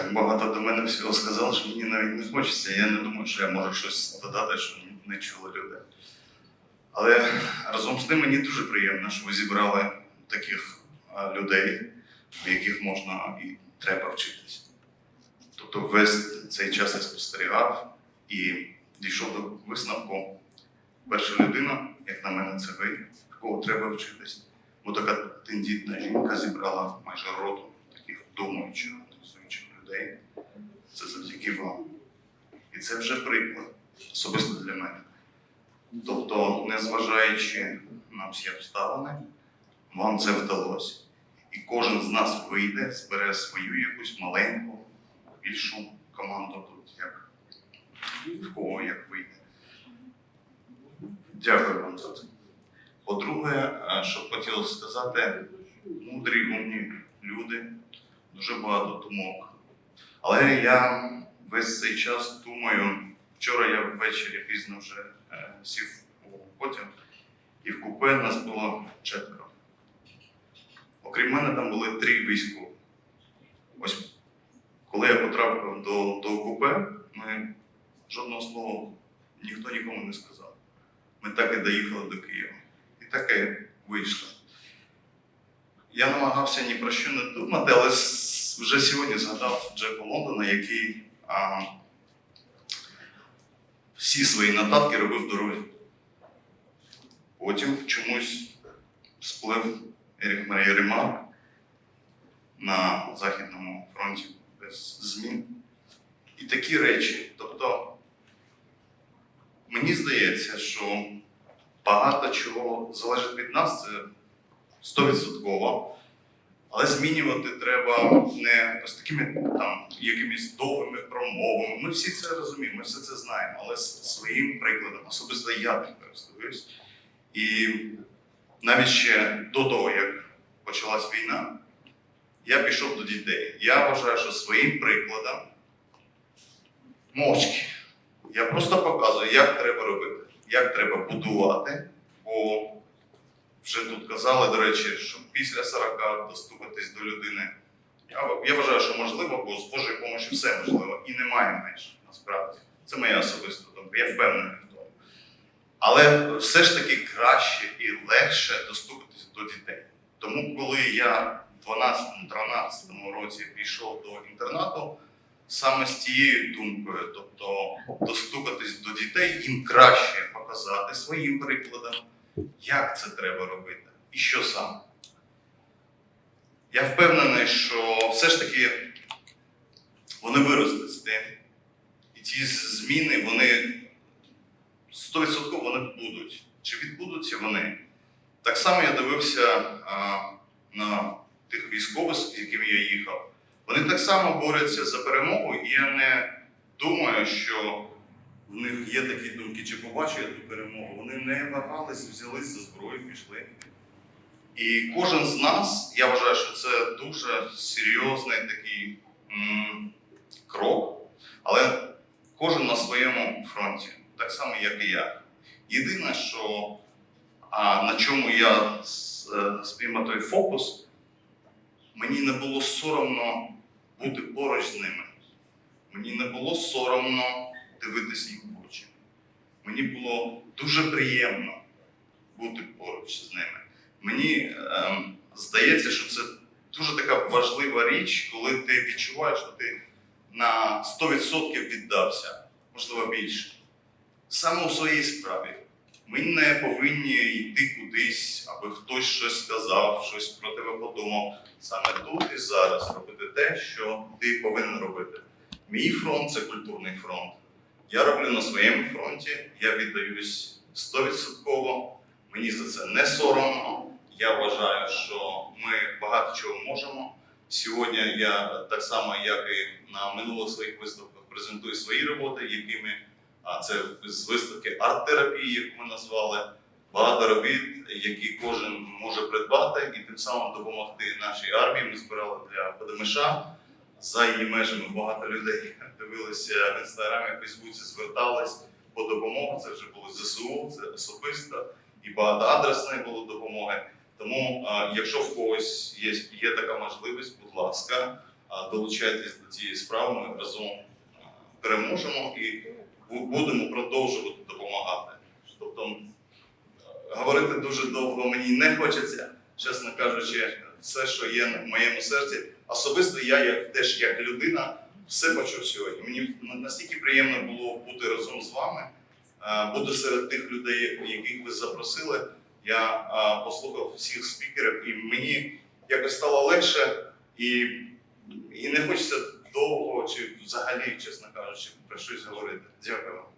Так багато до мене всього сказали, що мені навіть не хочеться. Я не думаю, що я можу щось додати, що не чули люди. Але разом з тим мені дуже приємно, що ви зібрали таких людей, в яких можна і треба вчитись. Тобто весь цей час я спостерігав і дійшов до висновку. Перша людина, як на мене, це ви, кого треба вчитись. Бо така тендітна жінка зібрала майже роту таких думаючих, людей. Це завдяки вам. І це вже приклад, особисто для мене. Тобто, незважаючи на всі обставини, вам це вдалося. І кожен з нас вийде, збере свою якусь маленьку, більшу команду тут, як в кого як вийде. Дякую вам за це. По-друге, е, що б хотілося сказати, мудрі, умні люди, дуже багато думок. Але я весь цей час думаю, вчора я ввечері пізно вже е, сів у потяг, і в купе нас було четверо. Окрім мене, там були три військові. Ось коли я потрапив до, до купе, ми жодного слова ніхто нікому не сказав. Ми так і доїхали до Києва. І так і вийшло. Я намагався ні про що не думати, але вже сьогодні згадав Джека Лондона, який а, всі свої нотатки робив в дорозі. Потім чомусь сплив Ерік Марія Ремарк на Західному фронті без змін. І такі речі. Тобто, мені здається, що багато чого залежить від нас, це стовідсотково. Але змінювати треба не ось такими там якимись довгими промовами. Ми всі це розуміємо, ми все це знаємо, але своїм прикладом, особисто я тим користуюсь. І навіть ще до того, як почалась війна, я пішов до дітей. Я вважаю, що своїм прикладом мовчки. Я просто показую, як треба робити, як треба будувати. Бо вже тут казали, до речі, що після 40 достукатись до людини. Я, я вважаю, що можливо, бо з Божою допомогою все можливо і немає менше насправді. Це моя особиста думка, я впевнений в тому. Але все ж таки краще і легше достукатись до дітей. Тому, коли я в 12-13 році пішов до інтернату, саме з тією думкою, тобто достукатись до дітей, їм краще показати своїм прикладом, як це треба робити і що саме. Я впевнений, що все ж таки вони виростуть з тим. І ті зміни, вони 100% вони будуть. Чи відбудуться вони? Так само я дивився а, на тих військових, з якими я їхав. Вони так само борються за перемогу, і я не думаю, що в них є такі думки, чи побачу я ту перемогу. Вони не вагались, взялись за зброю, пішли. І кожен з нас, я вважаю, що це дуже серйозний такий м, крок, але кожен на своєму фронті, так само, як і я. Єдине, що а, на чому я е, спіймав той фокус, мені не було соромно бути поруч з ними. Мені не було соромно дивитися їм в очі. Мені було дуже приємно бути поруч з ними. Мені ем, здається, що це дуже така важлива річ, коли ти відчуваєш, що ти на 100% віддався, можливо більше. Саме у своїй справі. Ми не повинні йти кудись, аби хтось щось сказав, щось про тебе подумав. Саме тут і зараз робити те, що ти повинен робити. Мій фронт це культурний фронт. Я роблю на своєму фронті, я віддаюсь 100%. Мені за це не соромно. Я вважаю, що ми багато чого можемо. Сьогодні я так само, як і на минулих своїх виставках, презентую свої роботи, якими а це з виставки арт-терапії, яку ми назвали, багато робіт, які кожен може придбати і тим самим допомогти нашій армії. Ми збирали для ПДМШ за її межами багато людей дивилися в інстаграмі, в Фейсбуці, звертались по допомогу. Це вже було ЗСУ, це особисто і багатоадресної було допомоги. Тому, якщо в когось є, є така можливість, будь ласка, долучайтесь до цієї справи. Ми разом переможемо і будемо продовжувати допомагати. Тобто говорити дуже довго мені не хочеться, чесно кажучи, все, що є в моєму серці. Особисто я, як теж як людина, все почув сьогодні. Мені настільки приємно було бути разом з вами, бути серед тих людей, яких ви запросили. Я послухав всіх спікерів, і мені якось стало легше, і, і не хочеться довго чи взагалі, чесно кажучи, про щось говорити. Дякую вам.